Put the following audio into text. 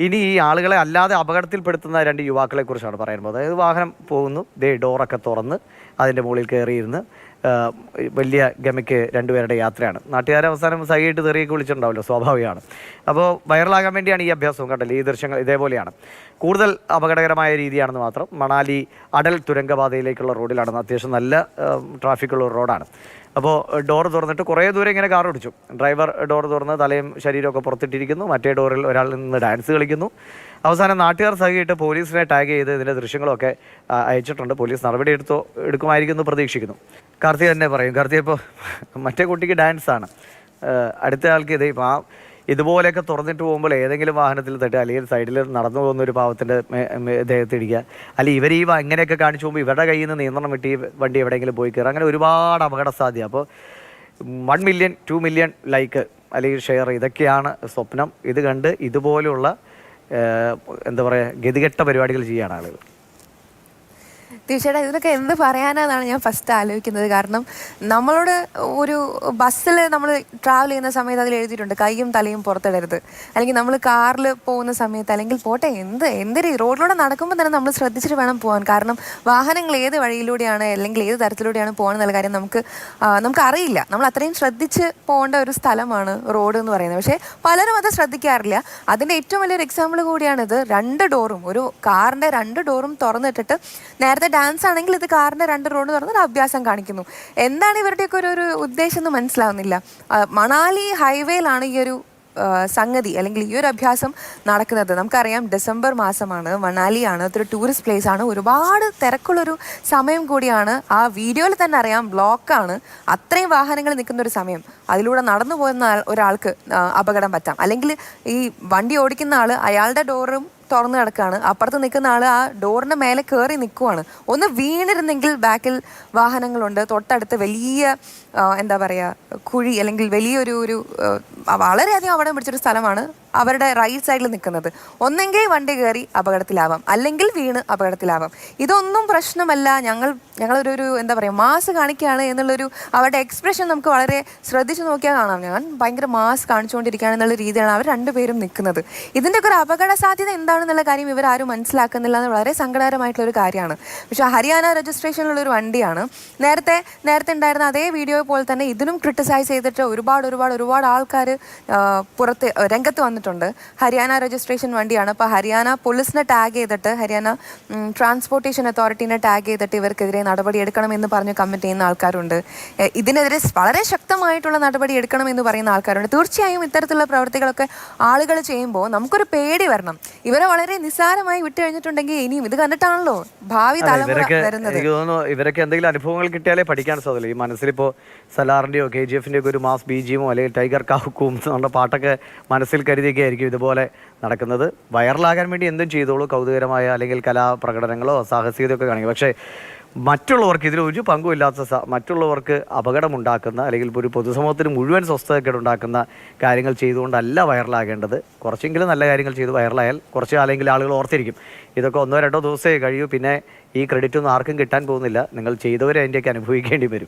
ഇനി ഈ ആളുകളെ അല്ലാതെ അപകടത്തിൽപ്പെടുത്തുന്ന രണ്ട് യുവാക്കളെ കുറിച്ചാണ് പറയുന്നത്. അതായത് വാഹനം പോകുന്നു. ദേ ഡോറൊക്കെ തുറന്ന് അതിന്റെ മുകളിൽ കയറിയിരുന്ന് വലിയ ഗമയ്ക്ക് രണ്ടുപേരുടെ യാത്രയാണ്. നാട്ടുകാർ അവസാനം സൈയിട്ട് തെറിയൊക്കെ വിളിച്ചിട്ടുണ്ടാവല്ലോ സ്വാഭാവികമാണ്. അപ്പോൾ വൈറലാകാൻ വേണ്ടിയാണ് ഈ അഭ്യാസവും കണ്ടല്ലോ ഈ ദൃശ്യങ്ങൾ ഇതേപോലെയാണ്. കൂടുതൽ അപകടകരമായ രീതിയാണെന്ന് മാത്രം മണാലി അടൽ തുരങ്കപാതയിലേക്കുള്ള റോഡിലാണ് അത്യാവശ്യം നല്ല ട്രാഫിക്കുള്ള റോഡാണ്. അപ്പോൾ ഡോർ തുറന്നിട്ട് കുറേ ദൂരം ഇങ്ങനെ കാർ ഓടിച്ചു. ഡ്രൈവർ ഡോർ തുറന്ന് തലയും ശരീരമൊക്കെ പുറത്തിട്ടിരിക്കുന്നു. മറ്റേ ഡോറിൽ ഒരാൾ നിന്ന് ഡാൻസ് കളിക്കുന്നു. അവസാനം നാട്ടുകാർ സഹിയിട്ട് പോലീസിനെ ടാഗ് ചെയ്ത് ഇതിന്റെ ദൃശ്യങ്ങളൊക്കെ അയച്ചിട്ടുണ്ട്. പോലീസ് നടപടി എടുത്തോ എടുക്കുമായിരിക്കും എന്ന് പ്രതീക്ഷിക്കുന്നു. കാർത്തി തന്നെ പറയും കാർത്തി ഇപ്പോൾ മറ്റേ കുട്ടിക്ക് ഡാൻസാണ് അടുത്ത ആൾക്ക് ഇത് ഇപ്പം ആ ഇതുപോലെയൊക്കെ തുറന്നിട്ട് പോകുമ്പോൾ ഏതെങ്കിലും വാഹനത്തിൽ തട്ടുക അല്ലെങ്കിൽ സൈഡിൽ നടന്നു പോകുന്ന ഒരു പാവത്തിന്റെ ദേഹത്ത് ഇടിക്കുക. അല്ലെങ്കിൽ ഇവർ ഈ ഇങ്ങനെയൊക്കെ കാണിച്ചു പോകുമ്പോൾ ഇവരുടെ കയ്യിൽ നിന്ന് നിയന്ത്രണം വിട്ട് ഈ വണ്ടി എവിടെയെങ്കിലും പോയി കയറുക. അങ്ങനെ ഒരുപാട് അപകട സാധ്യത അപ്പോൾ one million two million like അല്ലെങ്കിൽ ഷെയർ ഇതൊക്കെയാണ് സ്വപ്നം. ഇത് കണ്ട് ഇതുപോലെയുള്ള എന്താ പറയുക ഗതികെട്ട പരിപാടികൾ ചെയ്യുകയാണ് ആളുകൾ. തീർച്ചയായിട്ടും ഇതിനൊക്കെ എന്ത് പറയാനാണെന്നാണ് ഞാൻ ഫസ്റ്റ് ആലോചിക്കുന്നത്. കാരണം നമ്മളോട് ഒരു ബസ്സിൽ നമ്മൾ ട്രാവൽ ചെയ്യുന്ന സമയത്ത് അതിൽ എഴുതിയിട്ടുണ്ട് കൈയും തലയും പുറത്തിടരുത്. അല്ലെങ്കിൽ നമ്മൾ കാറിൽ പോകുന്ന സമയത്ത് അല്ലെങ്കിൽ പോട്ടെ എന്ത് എന്തൊരു റോഡിലൂടെ നടക്കുമ്പോൾ തന്നെ നമ്മൾ ശ്രദ്ധിച്ചിട്ട് വേണം പോകാൻ കാരണം വാഹനങ്ങൾ ഏത് വഴിയിലൂടെയാണ് അല്ലെങ്കിൽ ഏത് തരത്തിലൂടെയാണ് പോകുന്നത് കാര്യം നമുക്ക് നമുക്ക് അറിയില്ല നമ്മൾ അത്രയും ശ്രദ്ധിച്ച് പോകേണ്ട ഒരു സ്ഥലമാണ് റോഡ് എന്ന് പറയുന്നത്. പക്ഷേ പലരും അത് ശ്രദ്ധിക്കാറില്ല. അതിന്റെ ഏറ്റവും വലിയൊരു എക്സാമ്പിൾ കൂടിയാണിത്. രണ്ട് ഡോറും ഒരു കാറിന്റെ രണ്ട് ഡോറും തുറന്നിട്ടിട്ട് നേരത്തെ ഡാൻസ് ആണെങ്കിൽ ഇത് കാറിന്റെ രണ്ട് റോഡ് തുറന്ന് അഭ്യാസം കാണിക്കുന്നു. എന്താണ് ഇവരുടെയൊക്കെ ഒരു ഒരു ഉദ്ദേശം എന്ന് മനസ്സിലാവുന്നില്ല. മണാലി ഹൈവേയിലാണ് ഈ ഒരു സംഗതി അല്ലെങ്കിൽ ഈ ഒരു അഭ്യാസം നടക്കുന്നത്. നമുക്കറിയാം ഡിസംബർ മാസമാണ് മണാലിയാണ് അതൊരു ടൂറിസ്റ്റ് പ്ലേസ് ആണ്. ഒരുപാട് തിരക്കുള്ളൊരു സമയം കൂടിയാണ്. ആ വീഡിയോയിൽ തന്നെ അറിയാം ബ്ലോക്കാണ് അത്രയും വാഹനങ്ങൾ നിൽക്കുന്ന ഒരു സമയം. അതിലൂടെ നടന്നു പോകുന്ന ഒരാൾക്ക് അപകടം പറ്റാം. അല്ലെങ്കിൽ ഈ വണ്ടി ഓടിക്കുന്ന ആൾ അയാളുടെ ഡോറും തുറന്നു കിടക്കുകയാണ് അപ്പുറത്ത് നിൽക്കുന്ന ആൾ ആ ഡോറിന്റെ മേലെ കയറി നിൽക്കുവാണ് ഒന്ന് വീണിരുന്നെങ്കിൽ ബാക്കിൽ വാഹനങ്ങളുണ്ട്. തൊട്ടടുത്ത് വലിയ എന്താ പറയുക കുഴി അല്ലെങ്കിൽ വലിയൊരു ഒരു വളരെയധികം അപകടം പിടിച്ചൊരു സ്ഥലമാണ് അവരുടെ റൈറ്റ് സൈഡിൽ നിൽക്കുന്നത് ഒന്നെങ്കിൽ വണ്ടി കയറി അപകടത്തിലാവാം. അല്ലെങ്കിൽ വീണ് അപകടത്തിലാവാം. ഇതൊന്നും പ്രശ്നമല്ല. ഞങ്ങൾ ഞങ്ങളൊരു ഒരു എന്താ പറയുക മാസ് കാണിക്കുകയാണ് എന്നുള്ളൊരു അവരുടെ എക്സ്പ്രഷൻ നമുക്ക് വളരെ ശ്രദ്ധിച്ച് നോക്കിയാൽ കാണാം. ഞാൻ ഭയങ്കര മാസ് കാണിച്ചുകൊണ്ടിരിക്കുകയാണ് എന്നുള്ള രീതിയാണ് അവർ രണ്ടുപേരും നിൽക്കുന്നത്. ഇതിന്റെയൊക്കെ ഒരു അപകട സാധ്യത എന്താണെന്നുള്ള കാര്യം ഇവർ ആരും മനസ്സിലാക്കുന്നില്ല എന്ന് വളരെ സങ്കടകരമായിട്ടുള്ളൊരു കാര്യമാണ്. പക്ഷേ ഹരിയാന രജിസ്ട്രേഷനിലുള്ളൊരു വണ്ടിയാണ്. നേരത്തെ നേരത്തെ ഉണ്ടായിരുന്ന അതേ വീഡിയോ പോലെ തന്നെ ഇതിനും ക്രിട്ടിസൈസ് ചെയ്തിട്ട് ഒരുപാട് ഒരുപാട് ഒരുപാട് ആൾക്കാർ പുറത്ത് രംഗത്ത് വന്നിട്ടുണ്ട്. ഹരിയാന രജിസ്ട്രേഷൻ വണ്ടിയാണ്. അപ്പോൾ ഹരിയാന പോലീസിനെ ടാഗ് ചെയ്തിട്ട് ഹരിയാന ട്രാൻസ്പോർട്ടേഷൻ അതോറിറ്റീനെ ടാഗ് ചെയ്തിട്ട് ഇവർക്കെതിരെ നടപടി എടുക്കണമെന്ന് പറഞ്ഞ് കമ്മിറ്റ് ചെയ്യുന്ന ആൾക്കാരുണ്ട്. ഇതിനെതിരെ വളരെ ശക്തമായിട്ടുള്ള നടപടി എടുക്കണമെന്ന് പറയുന്ന ആൾക്കാരുണ്ട്. തീർച്ചയായും ഇത്തരത്തിലുള്ള പ്രവർത്തികളൊക്കെ ആളുകൾ ചെയ്യുമ്പോൾ നമുക്കൊരു പേടി വരണം. ഇവരെ വളരെ നിസ്സാരമായി വിട്ടു കഴിഞ്ഞിട്ടുണ്ടെങ്കിൽ ഇനിയും ഇത് കണ്ടിട്ടാണല്ലോ ഭാവി തലമുറ ഇവരൊക്കെ വരുന്നത്. ഇവരൊക്കെ എന്തെങ്കിലും അനുഭവങ്ങൾ കിട്ടിയാലേ പഠിക്കാൻ സാധ്യത ഈ മനസ്സിലിപ്പോ സലാറിന്റെയോ കെ ജി എഫിന്റെയോ ഒരു മാസ് ബി ജിയോ അല്ലെങ്കിൽ ടൈഗർ കാഹുക്കും എന്നുള്ള പാട്ടൊക്കെ മനസ്സിൽ കരുതിയൊക്കെ ആയിരിക്കും ഇതുപോലെ നടക്കുന്നത്. വൈറലാകാൻ വേണ്ടി എന്തും ചെയ്തോളൂ കൗതുകരമായ അല്ലെങ്കിൽ കലാപ്രകടനങ്ങളോ സാഹസികതയൊക്കെ കാണിക്കും. പക്ഷേ മറ്റുള്ളവർക്ക് ഇതിൽ ഒരു പങ്കുമില്ലാത്ത മറ്റുള്ളവർക്ക് അപകടമുണ്ടാക്കുന്ന അല്ലെങ്കിൽ ഒരു പൊതുസമൂഹത്തിന് മുഴുവൻ സ്വസ്ഥതക്കേടുണ്ടാക്കുന്ന കാര്യങ്ങൾ ചെയ്തുകൊണ്ടല്ല വൈറലാകേണ്ടത്. കുറച്ചെങ്കിലും നല്ല കാര്യങ്ങൾ ചെയ്ത് വൈറലായാൽ കുറച്ച് കാലമെങ്കിലും ആളുകൾ ഓർത്തിരിക്കും. ഇതൊക്കെ ഒന്നോ രണ്ടോ ദിവസമേ കഴിയൂ. പിന്നെ ഈ ക്രെഡിറ്റ് ഒന്നും ആർക്കും കിട്ടാൻ പോകുന്നില്ല. നിങ്ങൾ ചെയ്തവരെ അതിന്റെയൊക്കെ അനുഭവിക്കേണ്ടി വരും.